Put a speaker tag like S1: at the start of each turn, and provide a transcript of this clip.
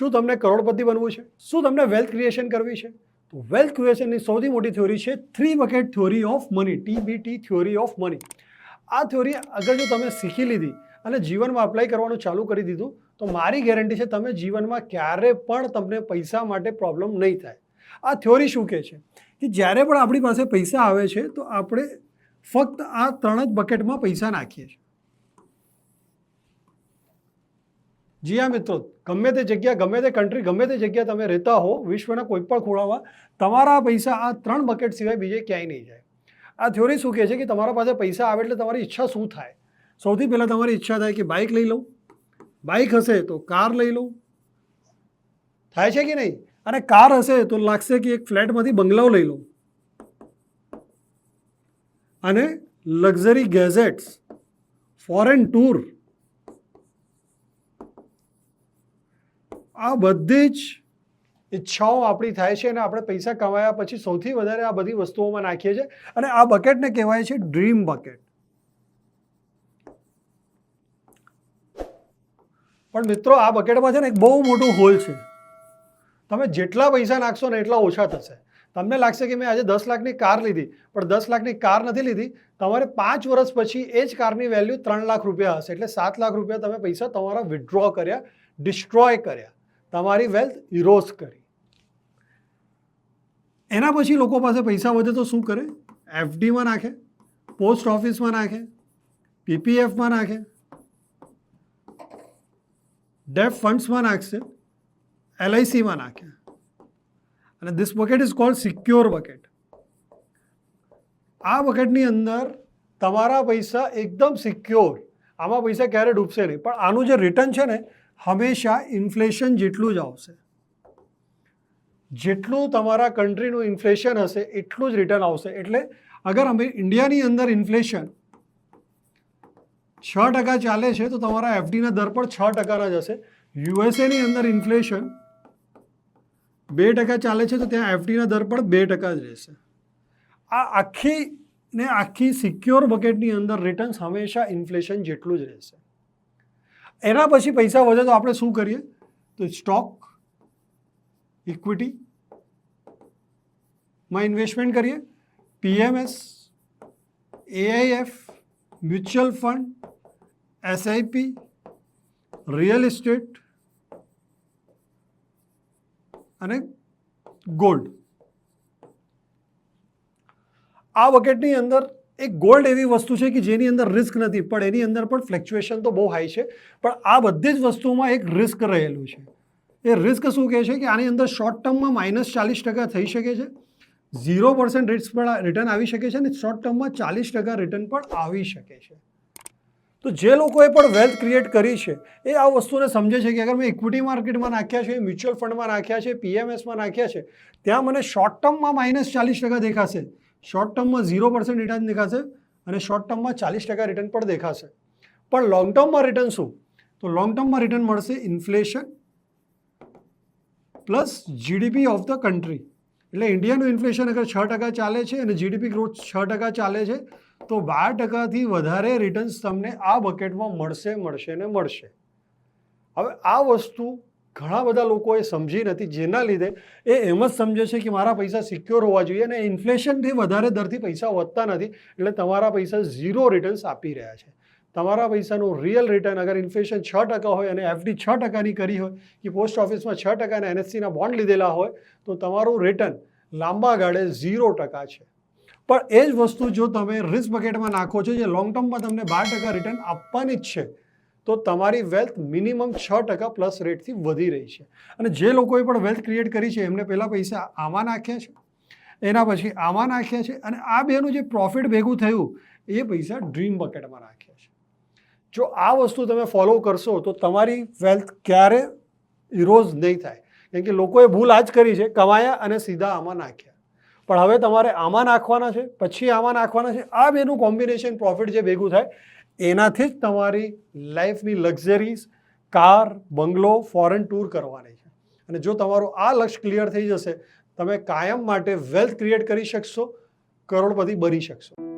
S1: શું તમને કરોડપતિ બનવું છે? શું તમને વેલ્થ ક્રિએશન કરવી છે? તો વેલ્થ ક્રિએશનની સૌથી મોટી થિયોરી છે three bucket theory of money TBT theory of money આ થિયોરી અગર જો તમે શીખી લીધી અને જીવનમાં અપ્લાય કરવાનું ચાલુ કરી દીધું, તો મારી ગેરંટી છે તમે જીવનમાં ક્યારે પણ તમને પૈસા માટે પ્રોબ્લેમ નહીં થાય. આ થિયોરી શું કહે છે? કે જ્યારે પણ આપણી પાસે પૈસા આવે છે, તો આપણે ફક્ત આ ત્રણ જ બકેટમાં પૈસા નાખીએ છીએ. જી હા મિત્રો, ગમે તે જગ્યા ગમે તે કન્ટ્રી ગમે તે જગ્યા તમે રહેતા હો, વિશ્વના કોઈ પણ ખૂણામાં, તમારા પૈસા આ ત્રણ બકેટ સિવાય બીજે ક્યાંય નહીં જાય. આ થ્યોરી શું કહે છે કે તમારા પાસે પૈસા આવે એટલે તમારી ઈચ્છા શું થાય? સૌથી પહેલાં તમારી ઈચ્છા થાય કે બાઇક લઈ લઉં. બાઇક હશે તો કાર લઈ લઉં. થાય છે કે નહીં? અને કાર હશે તો લાગશે કે એક ફ્લેટમાંથી બંગલાઓ લઈ લઉં. અને લક્ઝરી ગેઝેટ્સ ફોરેન ટૂર આ બધી જ ઈચ્છાઓ આપણી થાય છે અને આપણે પૈસા કમાયા પછી સૌથી વધારે આ બધી વસ્તુઓમાં નાખીએ છીએ. અને આ બકેટને કહેવાય છે ડ્રીમ બકેટ પણ મિત્રો, આ બકેટમાં છે ને એક બહુ મોટું હોલ છે. તમે જેટલા પૈસા નાખશો ને એટલા ઓછા થશે. તમને લાગશે કે મેં આજે દસ લાખની કાર લીધી, પણ દસ લાખની કાર નથી લીધી. તમારે પાંચ વર્ષ પછી એ જ કારની વેલ્યુ ત્રણ લાખ રૂપિયા હશે. એટલે સાત લાખ રૂપિયા તમે પૈસા તમારા વિડ્રો કર્યા ડિસ્ટ્રોય કર્યા. તમારી વેલ્થ ઇરોઝ કરી. એના પછી લોકો પાસે પૈસા વધે તો શું કરે? એફડીમાં નાખે પોસ્ટ ઓફિસમાં નાખે પીપીએફમાં નાખે ડેફ ફંડ્સમાં નાખશે એલઆઈસીમાં નાખે. અને this bucket is called secure bucket આ બકેટની અંદર તમારા પૈસા એકદમ સિક્યોર આમાં પૈસા ક્યારે ડૂબશે નહીં. પણ આનું જે રિટર્ન છે ને હંમેશા ઇન્ફ્લેશન જેટલું જ આવશે. જેટલું તમારા કન્ટ્રીનું ઇન્ફ્લેશન હશે, એટલું જ રિટર્ન આવશે. એટલે અગર અમે ઇન્ડિયાની અંદર ઇન્ફ્લેશન છ ટકા ચાલે છે, તો તમારા એફડીના દર પણ છ ટકાના જ હશે. યુએસએની અંદર ઇન્ફ્લેશન બે ટકા ચાલે છે, તો ત્યાં એફડીના દર પણ બે ટકા જ રહેશે. આ આખી ને આખી સિક્યોર બકેટની અંદર રિટર્ન્સ હંમેશા ઇન્ફ્લેશન જેટલું જ રહેશે. એના પછી પૈસા વધે તો આપણે શું કરીએ? તો સ્ટોક ઇક્વિટી માં ઇન્વેસ્ટમેન્ટ કરીએ. PMS AIF mutual fund SIP real estate અને ગોલ્ડ આ બકેટની અંદર એક ગોલ્ડ એવી વસ્તુ છે કે જેની અંદર રિસ્ક નથી, પણ એની અંદર પણ ફ્લેક્ચ્યુએશન તો બહુ હાઈ છે. પણ આ બધી જ વસ્તુઓમાં એક રિસ્ક રહેલું છે. એ રિસ્ક શું કહે છે કે આની અંદર શોર્ટ ટર્મમાં માઇનસ ચાલીસ ટકા થઈ શકે છે ઝીરો પર્સન્ટ રિસ્ક પણ રિટર્ન આવી શકે છે અને શોર્ટ ટર્મમાં ચાલીસ ટકા રિટર્ન પણ આવી શકે છે. તો જે લોકોએ પણ વેલ્થ ક્રિએટ કરી છે, એ આ વસ્તુને સમજે છે કે અગર મેં ઇક્વિટી માર્કેટમાં નાખ્યા છે મ્યુચ્યુઅલ ફંડમાં નાખ્યા છે પીએમએસમાં નાખ્યા છે, ત્યાં મને શોર્ટ ટર્મમાં માઇનસ ચાલીસ ટકા દેખાશે. શોર્ટ ટર્મમાં ઝીરો પર્સન્ટ રિટર્ન દેખાશે અને શોર્ટ ટર્મમાં ચાલીસ ટકા રિટર્ન પણ દેખાશે. પણ લોંગ ટર્મમાં રિટર્ન શું? તો લોંગ ટર્મમાં રિટર્ન મળશે inflation plus GDP of the country એટલે ઇન્ડિયાનું ઇન્ફ્લેશન અગર છ ટકા ચાલે છે અને જીડીપી ગ્રોથ છ ટકા ચાલે છે, તો બાર ટકાથી વધારે રિટર્ન્સ તમને આ બકેટમાં મળશે મળશે ને મળશે. હવે આ વસ્તુ ઘણા બધા લોકો એ સમજી નથી, જેના લીધે એ એમ જ સમજે છે કે મારા પૈસા સિક્યોર હોવા જોઈએ અને ઇન્ફ્લેશનથી વધારે દરથી પૈસા વધતા નથી, એટલે તમારા પૈસા ઝીરો રિટર્ન્સ આપી રહ્યા છે. તમારા પૈસાનું રિયલ રિટર્ન અગર ઇન્ફ્લેશન છ ટકા હોય અને એફડી છ ટકાની કરી હોય, કે પોસ્ટ ઓફિસમાં છ ટકાના એનએસસીના બોન્ડ લીધેલા હોય, તો તમારું રિટર્ન લાંબા ગાળે ઝીરો ટકા છે. પણ એ જ વસ્તુ જો તમે રિસ્ક બકેટમાં નાખો છો, જે લોંગ ટર્મમાં તમને બાર ટકા રિટર્ન આપવાની જ છે તો તમારી વેલ્થ મિનિમમ છ ટકા પ્લસ રેટથી વધી રહી છે. અને જે લોકોએ પણ વેલ્થ ક્રિએટ કરી છે, એમને પહેલાં પૈસા આમાં નાખ્યા છે, એના પછી આમાં નાખ્યા છે અને આ બેનું જે પ્રોફિટ ભેગું થયું, એ પૈસા ડ્રીમ બકેટમાં નાખ્યા છે. જો આ વસ્તુ તમે ફોલો કરશો, તો તમારી વેલ્થ ક્યારે ઇરોઝ નહીં થાય. કેમ કે લોકોએ ભૂલ આ જ કરી છે, કમાયા અને સીધા આમાં નાખ્યા. પણ હવે તમારે આમાં નાખવાના છે, પછી આમાં નાખવાના છે, આ બેનું કોમ્બિનેશન પ્રોફિટ જે ભેગું થાય એનાથી જ તમારી લાઈફની લક્ઝરીઝ, કાર, બંગલો, ફોરેન ટૂર કરવાની છે. અને જો તમારું આ લક્ષ્ય ક્લિયર થઈ જશે, તમે કાયમ માટે વેલ્થ ક્રિએટ કરી શકશો, કરોડપતિ બની શકશો.